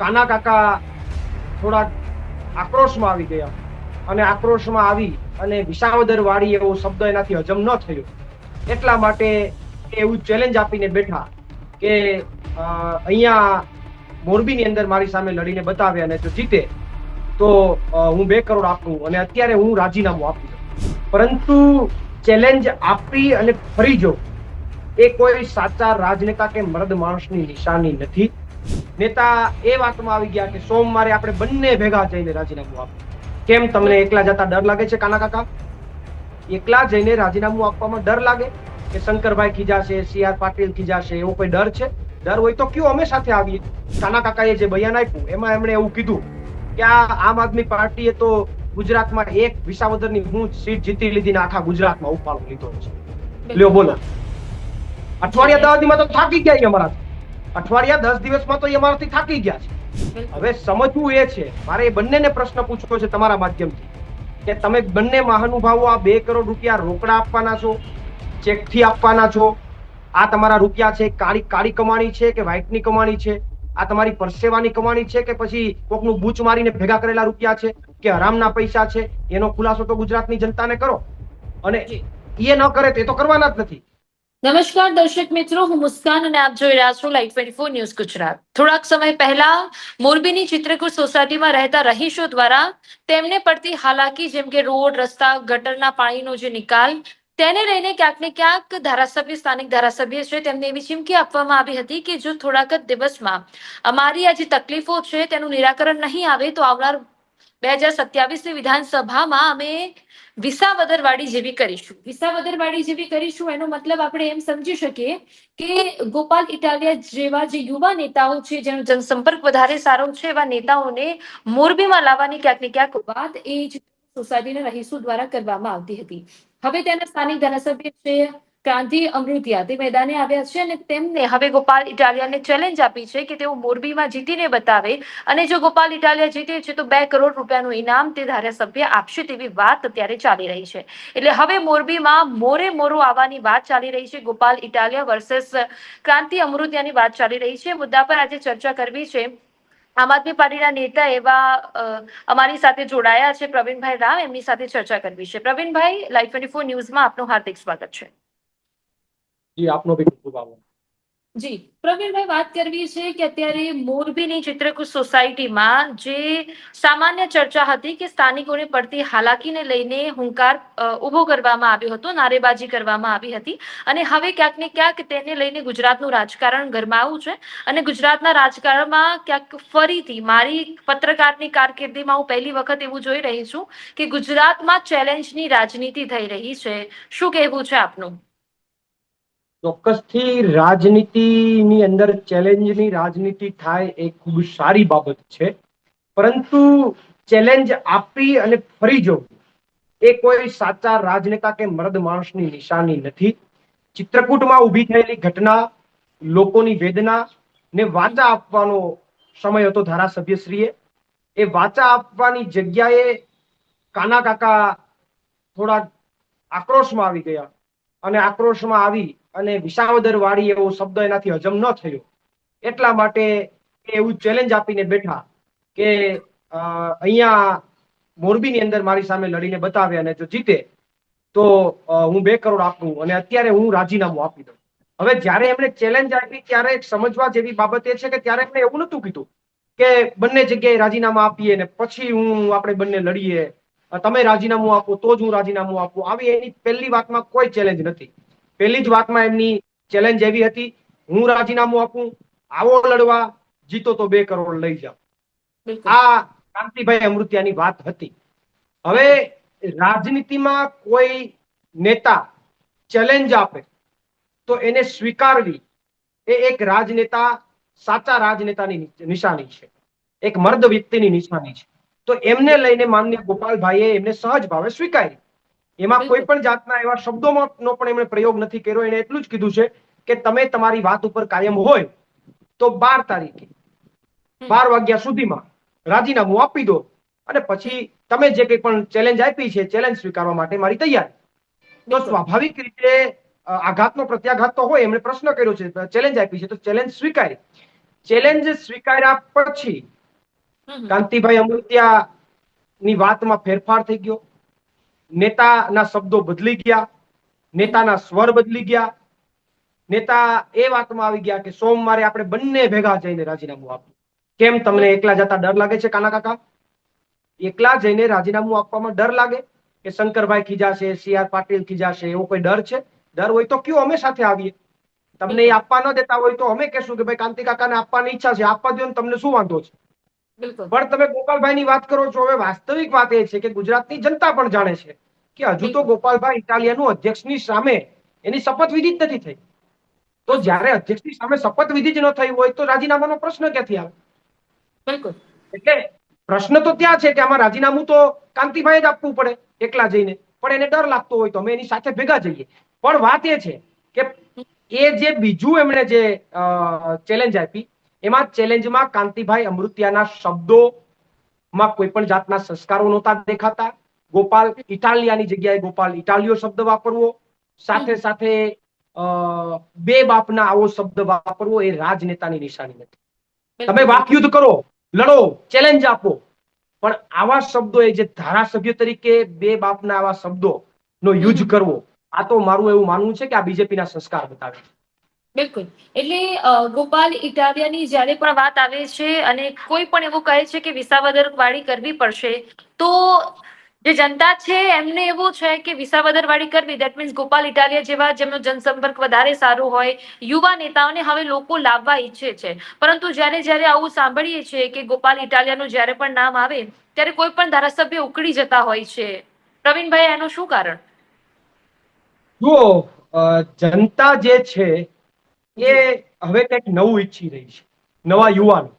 કાના કાકા થોડાક આક્રોશમાં આવી ગયા. અને આક્રોશમાં આવી અને વિસાવદર વાળી એવો શબ્દ એનાથી હજમ ન થયો. એટલા માટે એવું ચેલેન્જ આપીને બેઠા કે અહીંયા મોરબીની અંદર મારી સામે લડીને બતાવે અને જો જીતે, તો હું બે કરોડ આપું અને અત્યારે હું રાજીનામું આપું પરંતુ ચેલેન્જ આપી અને ફરી જો. એ કોઈ સાચા રાજનેતા કે મર્દ માણસની નિશાની નથી. નેતા એ વાતમાં આવી ગયા કે સોમવારે આપણે બંને ભેગા જઈને રાજીનામું આપ કેમ તમને એકલા જતા ડર લાગે છે કાના કાકા? એકલા જઈને રાજીનામું આપવામાં ડર લાગે? કે શંકરભાઈ ખીજાશે સી આર પાટીલ ખીજાશે એવો કોઈ ડર છે? ડર હોય તો કયો અમે સાથે આવીએ? કાના કાકાએ જે બયાન આપ્યું, એમાં એમણે એવું કીધું કે આ આમ આદમી પાર્ટીએ તો ગુજરાતમાં એક વિસાવદરની હું સીટ જીતી લીધી ને આખા ગુજરાતમાં ઉપાડો લીધો છે. લ્યો બોલો. અઠવાડિયા દસ દિવસમાં તો થાકી ગયા એ અમારાથી. અઠવાડિયા દસ દિવસમાં તો એ મારાથી થાકી ગયા છે. હવે સમજવું એ છે મારે એ બંનેને પ્રશ્ન પૂછવો છે તમારા માધ્યમથી. કે તમે બંને મહાનુભાવો આ બે કરોડ રૂપિયા રોકડા આપવાના છો ચેકથી આપવાના છો? આ તમારા રૂપિયા છે કાળી કાળી કમાણી છે કે વ્હાઈટની કમાણી છે? આ તમારી પરસેવાની કમાણી છે કે પછી કોકનું બૂચ મારીને ભેગા કરેલા રૂપિયા છે કે હરામના પૈસા છે? એનો ખુલાસો તો ગુજરાતની જનતાને કરો. અને એ ન કરે તે તો કરવાના જ નથી. નમસ્કાર દર્શક મિત્રો, હું મુસ્કાન અને આપ જોઈ રહ્યા છો live twenty four news Gujarat. થોડાક સમય પહેલા મોરબીની ચિત્રકૂટ સોસાયટીમાં રહેતા રહીશો દ્વારા તેમને પડતી હાલાકી, જેમ કે રોડ, રસ્તા, ગટરના પાણીનો જે નિકાલ, તેને લઈને ક્યાંક ને ક્યાંક ધારાસભ્ય, સ્થાનિક ધારાસભ્ય છે, તેમને એવી ચીમકી આપવામાં આવી હતી કે જો થોડાક જ દિવસમાં અમારી આ જે તકલીફો છે તેનું નિરાકરણ નહીં આવે તો આવનાર બે હજાર સત્યાવીસની વિધાનસભામાં અમે વિસાવદરવાડી જેવી કરીશું. વિસાવદરવાડી જેવી કરીશું, એનો મતલબ આપણે એમ સમજી શકીએ કે ગોપાલ ઇટાલિયા જેવા જે યુવા નેતાઓ છે, જેનો જનસંપર્ક વધારે સારો છે, એવા નેતાઓને મોરબીમાં લાવવાની ક્યાંક ને ક્યાંક વાત એ જ સોસાયટીના રહીશો દ્વારા કરવામાં આવતી હતી. હવે તેના સ્થાનિક ધારાસભ્ય છે ક્રાંતિ અમૃતિયા તે મેદાને આવ્યા છે અને તેમને હવે ગોપાલ ઇટાલિયાને ચેલેન્જ આપી છે કે તેઓ મોરબીમાં જીતીને બતાવે. અને જો ગોપાલ ઇટાલિયા જીતે છે તો બે કરોડ રૂપિયાનું ઇનામ તે ધારાસભ્ય આપશે તેવી વાત અત્યારે ચાલી રહી છે. એટલે હવે મોરબીમાં મોરે મોરો આવવાની વાત ચાલી રહી છે ગોપાલ ઇટાલિયા વર્સેસ ક્રાંતિ અમૃતિયાની વાત ચાલી રહી છે. મુદ્દા પર આજે ચર્ચા કરવી છે. આમ આદમી પાર્ટીના નેતા એવા અમારી સાથે જોડાયા છે પ્રવીણભાઈ રામ એમની સાથે ચર્ચા કરવી છે. પ્રવીણભાઈ, લાઈવ ટ્વેન્ટી ફોર ન્યૂઝમાં આપનું હાર્દિક સ્વાગત છે. જી, આપનો બી ખૂબ ખૂબ જી, પ્રવીણભાઈ વાત કરવી છે કે અત્યારે મોરબીની ચિત્રકૂટ સોસાયટીમાં જે સામાન્ય ચર્ચા હતી કે સ્થાનિકોને પડતી હાલાકીને લઈને હુંકાર ઊભો કરવામાં આવ્યો હતો, નારેબાજી કરવામાં આવી હતી અને હવે ક્યાંક ને ક્યાંક તેને લઈને ગુજરાતનું રાજકારણ ગરમાવું છે અને ગુજરાતના રાજકારણમાં ક્યાંક ફરીથી મારી પત્રકારની કારકિર્દીમાં હું પહેલી વખત એવું જોઈ રહી છું કે ગુજરાતમાં ચેલેન્જની રાજનીતિ થઈ રહી છે. શું કહેવું છે આપનું? ચોક્કસથી રાજનીતિની અંદર ચેલેન્જની રાજનીતિ થાય એ ખૂબ સારી બાબત છે. પરંતુ ચેલેન્જ આપી અને ફરી જવું, એ કોઈ સાચા રાજનેતા કે મર્દ માણસની નિશાની નથી. ચિત્રકૂટમાં ઊભી થયેલી ઘટના, લોકોની વેદના ને વાચા આપવાનો સમય હતો ધારાસભ્યશ્રીએ. એ વાચા આપવાની જગ્યાએ કાના કાકા થોડા આક્રોશમાં આવી ગયા. અને આક્રોશમાં આવી અને વિસાવદર વાળી એવો શબ્દ એનાથી હજમ ન થયો. એટલા માટે એવું ચેલેન્જ આપીને બેઠા કે અહીંયા મોરબીની અંદર મારી સામે લડીને બતાવે અને જો જીતે, તો હું બે કરોડ આપું અને અત્યારે હું રાજીનામું આપી દઉં. હવે જ્યારે એમણે ચેલેન્જ આપી ત્યારે સમજવા જેવી બાબત એ છે કે ત્યારે એમણે એવું નતું કીધું કે બંને જગ્યાએ રાજીનામા આપીએ ને પછી હું, આપણે બંને લડીએ તમે રાજીનામું આપો તો જ હું રાજીનામું આપું. આવી એની પહેલી વાતમાં કોઈ ચેલેન્જ નથી. પહેલી જ વાતમાં એમની ચેલેન્જ એવી હતી હું રાજીનામું આપું આવો લડવા જીતો તો બે કરોડ લઈ જાઓ. આ કાંતિભાઈ અમૃત્યાની વાત હતી. હવે રાજનીતિમાં કોઈ નેતા ચેલેન્જ આપે તો એને સ્વીકારવી એ એક રાજનેતા સાચા રાજનેતાની નિશાની છે. એક મર્દ વ્યક્તિની નિશાની છે. તો એમને લઈને માનનીય ગોપાલભાઈએ એમને સહજ ભાવે સ્વીકારી. એમાં કોઈ પણ જાતના એવા શબ્દોમાં પણ એમણે પ્રયોગ નથી કર્યો. એને એટલું જ કીધું છે કે તમે તમારી વાત ઉપર કાયમ હોય તો બાર તારીખે બાર વાગ્યા સુધીમાં રાજીનામું આપી દો અને પછી તમે જે કંઈ પણ ચેલેન્જ આપી છે ચેલેન્જ સ્વીકારવા માટે મારી તૈયાર. તો સ્વાભાવિક રીતે આઘાતનો પ્રત્યાઘાત તો હોય એમણે પ્રશ્ન કર્યો છે ચેલેન્જ આપી છે તો ચેલેન્જ સ્વીકારી. ચેલેન્જ સ્વીકાર્યા પછી. કાંતિભાઈ અમૃત્યા ની વાતમાં ફેરફાર થઈ ગયો. નેતાના શબ્દો બદલી ગયા નેતાના સ્વર બદલી ગયા. નેતા એ વાતમાં આવી ગયા કે સોમવારે આપણે બંને ભેગા જઈને રાજીનામું આપ્યું કેમ તમને એકલા જતા ડર લાગે છે કાના કાકા? એકલા જઈને રાજીનામું આપવામાં ડર લાગે કે શંકરભાઈ ખીજાશે સી આર પાટીલ ખીજાશે એવો કોઈ ડર છે? ડર હોય તો કયો અમે સાથે આવીએ? તમને એ આપવા ન દેતા હોય તો અમે કહેશું કે ભાઈ કાંતિ કાકાને આપવાની ઈચ્છા છે આપવા દો ને તમને શું વાંધો છે? પણ તમે ગોપાલભાઈ ની વાત કરો છો હવે વાસ્તવિક વાત એ છે કે ગુજરાતની જનતા પણ જાણે છે કે હજુ તો ગોપાલભાઈ ઇટાલિયાનું અધ્યક્ષની સામે એની શપથવિધિ જ નથી થઈ. તો જ્યારે અધ્યક્ષની સામે શપથવિધિ જ ન થઈ હોય તો રાજીનામાનો પ્રશ્ન ક્યાંથી આવે? બિલકુલ. એટલે પ્રશ્ન તો ત્યાં છે કે આમાં રાજીનામું તો કાંતિભાઈ જ આપવું પડે એકલા જઈને. પણ એને ડર લાગતો હોય તો અમે એની સાથે ભેગા જઈએ. પણ વાત એ છે કે એ જે બીજું એમણે જે ચેલેન્જ આપી એમાં ચેલેન્જમાં કાંતિભાઈ અમૃતિયાના શબ્દોમાં કોઈ પણ જાતના સંસ્કારો નહોતા દેખાતા. ગોપાલ ઇટાલિયાની જગ્યાએ ગોપાલ ઇટાલિયો શબ્દ વાપરવો. સાથે સાથે બે બાપના આવો શબ્દ વાપરવો એ રાજનેતાની નિશાની નથી. તમે વાકયુદ્ધ કરો લડો ચેલેન્જ આપો. પણ આવા શબ્દો એ જે ધારાસભ્ય તરીકે બે બાપના આવા શબ્દો નો યુઝ કરવો આ તો મારું એવું માનવું છે કે આ બીજેપી ના સંસ્કાર બતાવે છે. બિલકુલ. એટલે ગોપાલ ઇટાલિયાની જ્યારે પણ વાત આવે છે અને કોઈ પણ એવું કહે છે કે વિસાવદર વાળી કરવી પડશે, તો જે જનતા છે એમને એવું છે કે વિસાવદર વાળી કરવી દેટ મીન્સ ગોપાલ ઇટાલિયા જેવા જેમનો જનસંપર્ક વધારે સારો હોય, યુવા નેતાઓને હવે લોકો લાવવા ઈચ્છે છે. પરંતુ જ્યારે જ્યારે આવું સાંભળીએ છીએ કે ગોપાલ ઇટાલિયાનું જ્યારે પણ નામ આવે, ત્યારે કોઈ પણ ધારાસભ્ય ઉકળી જતા હોય છે. પ્રવીણભાઈ, એનું શું કારણ? જુઓ જનતા જે છે એ હવે કંઈક નવું ઈચ્છી રહી છે. નવા યુવાનો.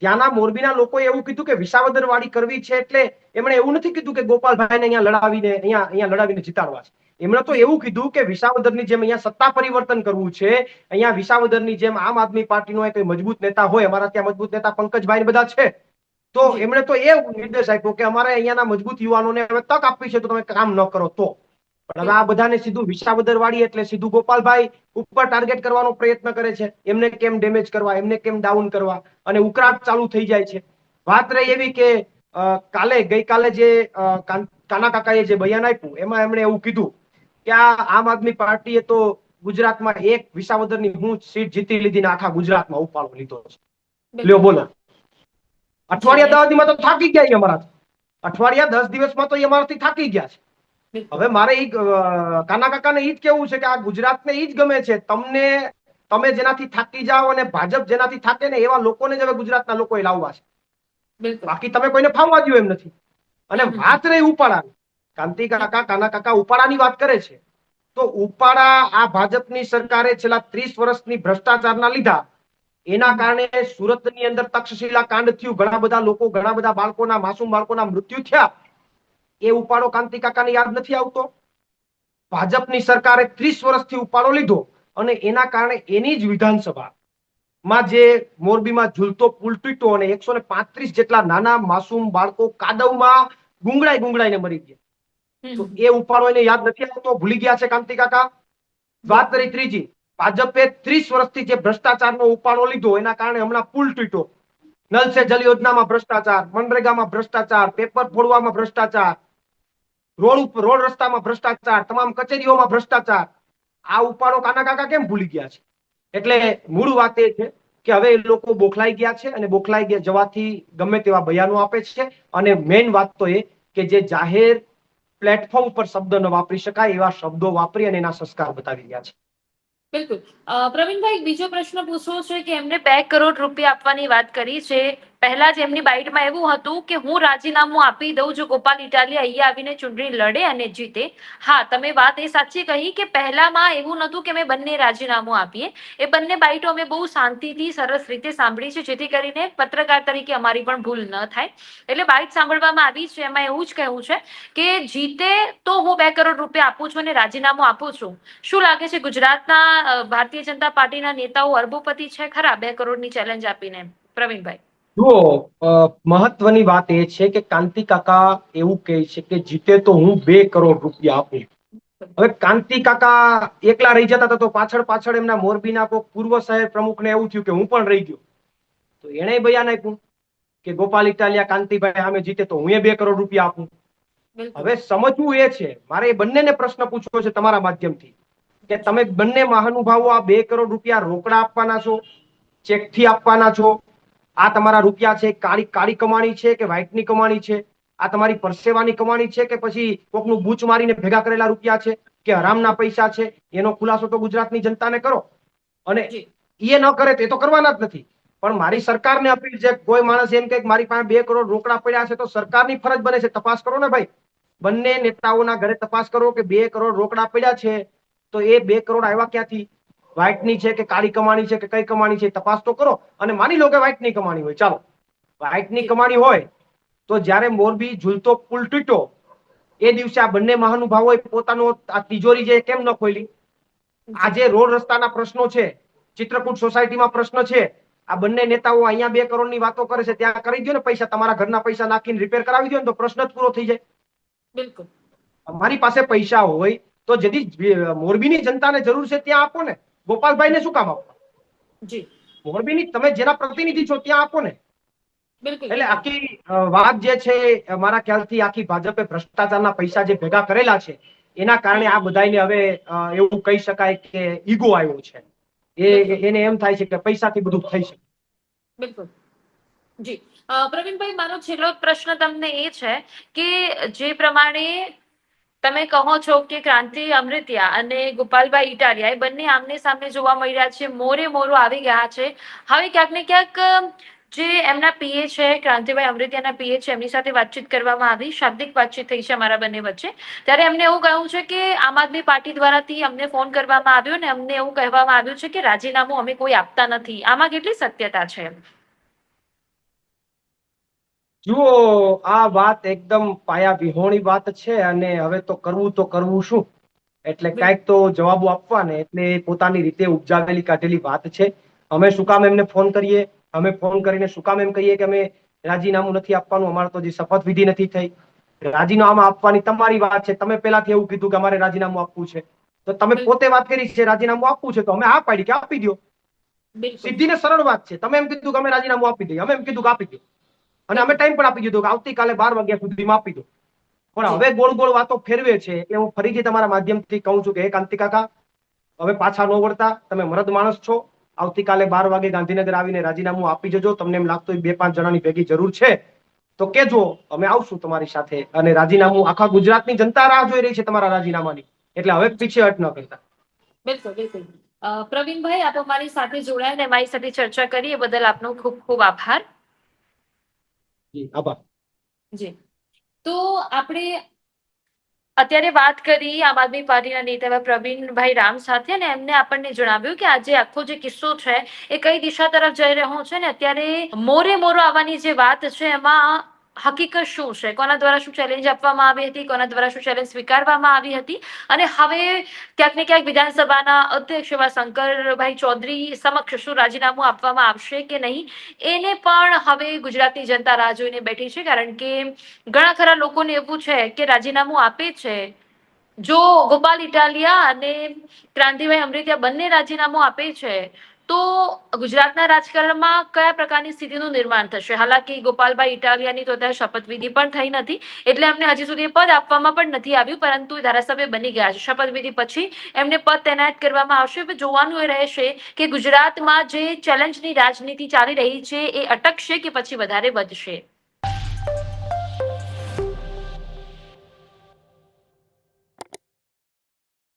ત્યાંના મોરબીના લોકોએ એવું કીધું કે વિસાવદર વાળી કરવી છે એટલે એમણે એવું નથી કીધું કે ગોપાલભાઈને અહીંયા લડાવીને, અહીંયા અહીંયા લડાવીને જીતાડવા છે. એમણે તો એવું કીધું કે વિસાવદરની જેમ અહીંયા સત્તા પરિવર્તન કરવું છે, અહીંયા વિસાવદરની જેમ આમ આદમી પાર્ટીનો કોઈ મજબૂત નેતા હોય, અમારા ત્યાં મજબૂત નેતા પંકજભાઈ બધા છે. તો એમણે તો એ નિર્દેશ આપ્યો કે અમારે અહીંયાના મજબૂત યુવાનોને તક આપવી છે, તો તમે કામ ન કરો તો. પણ હવે આ બધાને સીધું વિસાવદર વાળી એટલે સીધું ગોપાલભાઈ ઉપર ટાર્ગેટ કરવાનો પ્રયત્ન કરે છે. એમને કેમ ડેમેજ કરવા એમને કેમ ડાઉન કરવા? અને ઉકળાટ ચાલુ થઈ જાય છે. વાત રહી એવી કે કાલે ગઈકાલે જે કાના કાકાએ જે બયાન આપ્યું એમાં એમણે એવું કીધું કે આ આમ આદમી પાર્ટીએ તો ગુજરાતમાં એક વિસાવદરની હું સીટ જીતી લીધી ને આખા ગુજરાતમાં ઉપાડો લીધો છે. લ્યો બોલો. અઠવાડિયા દસ દિવસમાં તો થાકી ગયા અમારા અઠવાડિયા દસ દિવસમાં તો એ અમારાથી થાકી ગયા છે. હવે મારે ઈ કાના કાકાને ઈ જ કેવું છે કે આ ગુજરાતને ઈ જ ગમે છે. તમને તમે જેનાથી થાકી જાઓ અને ભાજપ જેનાથી થાકે ને એવા લોકોને જ હવે ગુજરાતના લોકોએ લાવવા છે. બાકી તમે કોઈને ફાવવા દો એમ નથી. અને વાત રહી ઉપાડાની. કાંતિ કાકા કાના કાકા ઉપાડાની વાત કરે છે. તો ઉપાડા આ ભાજપની સરકારે છેલ્લા ત્રીસ વર્ષની ભ્રષ્ટાચારના લીધા. એના કારણે સુરતની અંદર તક્ષશિલા કાંડ થયું. ઘણા બધા લોકો ઘણા બધા બાળકોના માસૂમ બાળકોના મૃત્યુ થયા. એ ઉપાડો કાંતિ કાકાને યાદ નથી આવતો? ભાજપની સરકારે ત્રીસ વર્ષથી ઉપાડો લીધો અને એના કારણે એની જ વિધાનસભા. માં જે મોરબીમાં ઝૂલતો પુલ તૂટ્યો અને એકસો ને પાંત્રીસ જેટલા નાના માસૂમ બાળકો કાદવમાં ગુંગળાઈ ગુંગળાઈને મરી ગયા. તો એ ઉપાડો એને યાદ નથી આવતો? ભૂલી ગયા છે કાંતિ કાકા વાત કરી ત્રીજી. ભાજપે ત્રીસ વર્ષથી જે ભ્રષ્ટાચારનો ઉપાડો લીધો એના કારણે હમણાં પુલ તૂટ્યો. નલ સે જલ યોજનામાં ભ્રષ્ટાચાર મનરેગામાં ભ્રષ્ટાચાર પેપર ફોડવામાં ભ્રષ્ટાચાર રોડ ઉપર, રોડ રસ્તામાં ભ્રષ્ટાચાર, તમામ કચેરીઓમાં ભ્રષ્ટાચાર. આ ઉપાડો કાના કાકા કેમ ભૂલી ગયા છે? એટલે મૂળ વાત એ છે કે હવે એ લોકો બોખલાઈ ગયા છે અને બોખલાઈ ગયા જવાથી ગમે તેવા બયાનો આપે છે. અને મેઇન વાત તો એ કે જે જાહેર પ્લેટફોર્મ પર શબ્દ ન વાપરી શકાય એવા શબ્દો વાપરી અને એના સંસ્કાર બતાવી રહ્યા છે. બિલકુલ. પ્રવીણભાઈ બીજો પ્રશ્ન પૂછવો છે કે એમને બે કરોડ રૂપિયા આપવાની વાત કરી છે. પહેલા જ એમની બાઇટમાં એવું હતું કે હું રાજીનામું આપી દઉં જો ગોપાલ ઇટાલિયા અહીંયા આવીને ચૂંટણી લડે અને જીતે. હા, તમે વાત એ સાચી કહી કે પહેલામાં એવું નહોતું કે અમે બંને રાજીનામું આપીએ. એ બંને બાઇટો અમે બહુ શાંતિથી, સરસ રીતે સાંભળી છે, જેથી કરીને પત્રકાર તરીકે અમારી પણ ભૂલ ન થાય. એટલે બાઇટ સાંભળવામાં આવી છે, એમાં એવું જ કહેવું છે કે જીતે તો હું બે કરોડ રૂપિયા આપું છું અને રાજીનામું આપું છું. શું લાગે છે ગુજરાતના ભારતીય જનતા પાર્ટીના નેતાઓ અરબોપતિ છે? ખરા, બે કરોડની ચેલેન્જ આપીને. પ્રવીણભાઈ. જુઓ મહત્વની વાત એ છે કે કાંતિ કાકા એવું કહે છે કે જીતે તો હું બે કરોડ રૂપિયા આપું. હવે કાંતિ કાકા એકલા રહી જતા હતા તો પાછળ પાછળ એમના મોરબીના કોઈ પૂર્વ શહેર પ્રમુખને એવું થયું કે હું પણ રહી ગયો. તો એણે બયાન આપ્યું કે ગોપાલ ઇટાલિયા કાંતિભાઈ સામે જીતે તો હું એ બે કરોડ રૂપિયા આપું. હવે સમજવું એ છે મારે એ બંનેને પ્રશ્ન પૂછવો છે તમારા માધ્યમથી કે તમે બંને મહાનુભાવો આ બે કરોડ રૂપિયા રોકડા આપવાના છો ચેકથી આપવાના છો? આ તમારા રૂપિયા છે કાળી કાળી કમાણી છે કે વ્હાઈટની કમાણી છે? આ તમારી પરસેવાની કમાણી છે કે પછી કોકનું બૂચ મારીને ભેગા કરેલા રૂપિયા છે કે હરામના પૈસા છે? એનો ખુલાસો તો ગુજરાતની જનતાને કરો. અને. એ ન કરે તે તો કરવાના જ નથી. પણ મારી સરકારને અપીલ છે કોઈ માણસ એમ કે મારી પાસે બે કરોડ રોકડા પડ્યા છે તો સરકારની ફરજ બને છે તપાસ કરો ને ભાઈ. બંને નેતાઓના ઘરે તપાસ કરો કે બે કરોડ રોકડા પડ્યા છે તો એ બે કરોડ આવ્યા ક્યાંથી? વ્હાઇટની છે કે કાળી કમાણી છે કે કઈ કમાણી છે તપાસ તો કરો અને માની લો કે વ્હાઇટની કમાણી હોય. ચાલો. વ્હાઇટની કમાણી હોય તો જ્યારે મોરબી ઝૂલતો પુલ તૂટ્યો એ દિવસે આ બંને મહાનુભાવોએ પોતાનો આ તિજોરી જે કેમ ન ખોલી આજે રોડ રસ્તાના પ્રશ્નો છે ચિત્રકૂટ સોસાયટીમાં પ્રશ્ન છે આ બંને નેતાઓ અહીંયા બે કરોડની વાતો કરે છે ત્યાં કરી દો ને પૈસા તમારા ઘરના પૈસા નાખીને રિપેર કરાવી દો ને તો પ્રશ્ન જ પૂરો થઈ જાય. બિલકુલ. અમારી પાસે પૈસા હોય તો જેથી મોરબીની જનતાને જરૂર છે ત્યાં આપો ને. ગોપાલભાઈને શું કામ આપવા જી. મોરબીની તમે જેના પ્રતિનિધિ છો ત્યાં આપો ને. બિલકુલ. એટલે આખી વાત જે છે મારા ખ્યાલથી આખી ભાજપે ભ્રષ્ટાચારના પૈસા જે ભેગા કરેલા છે એના કારણે આ બધાને હવે એવું કહી શકાય કે ઈગો આવ્યો છે. એ એને એમ થાય છે કે પૈસાથી બધું થઈ શકે. બિલકુલ. જી. પ્રવીણભાઈ મારો છેલ્લો પ્રશ્ન તમને એ છે કે જે પ્રમાણે તમે કહો છો કે ક્રાંતિ અમૃતિયા અને ગોપાલભાઈ ઇટાલિયા એ બંને આમને સામે જોવા મળી રહ્યા છે, મોરે મોરો આવી ગયા છે. હવે ક્યાંક ને ક્યાંક, જે એમના પીએ છે, ક્રાંતિભાઈ અમૃતિયાના પીએ છે, એમની સાથે વાતચીત કરવામાં આવી, શાબ્દિક વાતચીત થઈ છે અમારા બંને વચ્ચે. ત્યારે એમને એવું કહ્યું છે કે આમ આદમી પાર્ટી દ્વારાથી અમને ફોન કરવામાં આવ્યો ને અમને એવું કહેવામાં આવ્યું છે કે રાજીનામું અમે કોઈ આપતા નથી. આમાં કેટલી સત્યતા છે? જુઓ આ વાત એકદમ પાયા વિહોણી વાત છે અને હવે તો કરવું તો કરવું શું? એટલે કંઈક તો જવાબો આપવા ને એટલે પોતાની રીતે ઉપજાવેલી કાઢેલી વાત છે. અમે શું કામ એમને ફોન કરીએ? અમે ફોન કરીને શું કામ એમ કહીએ કે અમે રાજીનામું નથી આપવાનું? અમારે તો શપથ શપથવિધિ નથી થઈ. રાજીનામું આપવાની તમારી વાત છે. તમે પેલાથી એવું કીધું કે અમારે રાજીનામું આપવું છે. તો તમે પોતે વાત કરી છે રાજીનામું આપવું છે તો અમે આ પાડી કે આપી દો સીધી ને સરળ વાત છે. તમે એમ કીધું કે અમે રાજીનામું આપી દઈએ. અમે એમ કીધું કે આપી દો અને અમે ટાઈમ પણ આપી દીધો કે આવતીકાલે બાર વાગ્યા સુધીમાં આપી દો. પણ હવે ગોળ ગોળ વાતો ફેરવે છે એટલે હું ફરીથી તમારા માધ્યમથી કહું છું કે હે કાંતિ કાકા હવે પાછા ન વળતા તમે મરદ માણસ છો આવતીકાલે બાર વાગે ગાંધીનગર આવીને રાજીનામું આપી જજો તમને એમ લાગતું બે પાંચ જણાની ભેગી જરૂર છે. તો કેજો અમે આવશું તમારી સાથે અને રાજીનામું આખા ગુજરાતની જનતા રાહ જોઈ રહી છે તમારા રાજીનામાની. એટલે હવે પીછે હટ ન કરતા. બિલકુલ બિલકુલ. પ્રવીણભાઈ આપ અમારી સાથે જોડાયા અને અમારી સાથે ચર્ચા કરી એ બદલ આપનો ખૂબ ખૂબ આભાર. આભાર. જી. તો આપણે અત્યારે વાત કરી આમ આદમી પાર્ટીના નેતા એવા પ્રવીણભાઈ રામ સાથે અને એમને આપણને જણાવ્યું કે આજે આખો જે કિસ્સો છે એ કઈ દિશા તરફ જઈ રહ્યો છે ને અત્યારે મોરે મોરો આવવાની જે વાત છે એમાં હકીકત શું છે? કોના દ્વારા શું ચેલેન્જ આપવામાં આવી હતી? કોના દ્વારા શું ચેલેન્જ સ્વીકારવામાં આવી હતી? અને હવે ક્યાંક ને ક્યાંક વિધાનસભાના અધ્યક્ષ એવા શંકરભાઈ ચૌધરી સમક્ષ શું રાજીનામું આપવામાં આવશે કે નહીં? એને પણ હવે ગુજરાતની જનતા રાહ જોઈને બેઠી છે, કારણ કે ઘણા ખરા લોકોને એવું છે કે રાજીનામું આપે છે. જો ગોપાલ ઇટાલિયા અને ક્રાંતિભાઈ અમૃતિયા બંને રાજીનામું આપે છે તો ગુજરાતના રાજકારણમાં કયા પ્રકારની સ્થિતિનું નિર્માણ થશે? હાલાકી ગોપાલભાઈ ઇટાલિયાની તો અત્યારે શપથવિધિ પણ થઈ નથી, એટલે એમને હજી સુધી પદ આપવામાં પણ નથી આવ્યું, પરંતુ ધારાસભ્ય બની ગયા છે. શપથવિધિ પછી એમને પદ તૈનાત કરવામાં આવશે. જોવાનું એ રહેશે કે ગુજરાતમાં જે ચેલેન્જની રાજનીતિ ચાલી રહી છે, એ અટકશે કે પછી વધારે વધશે?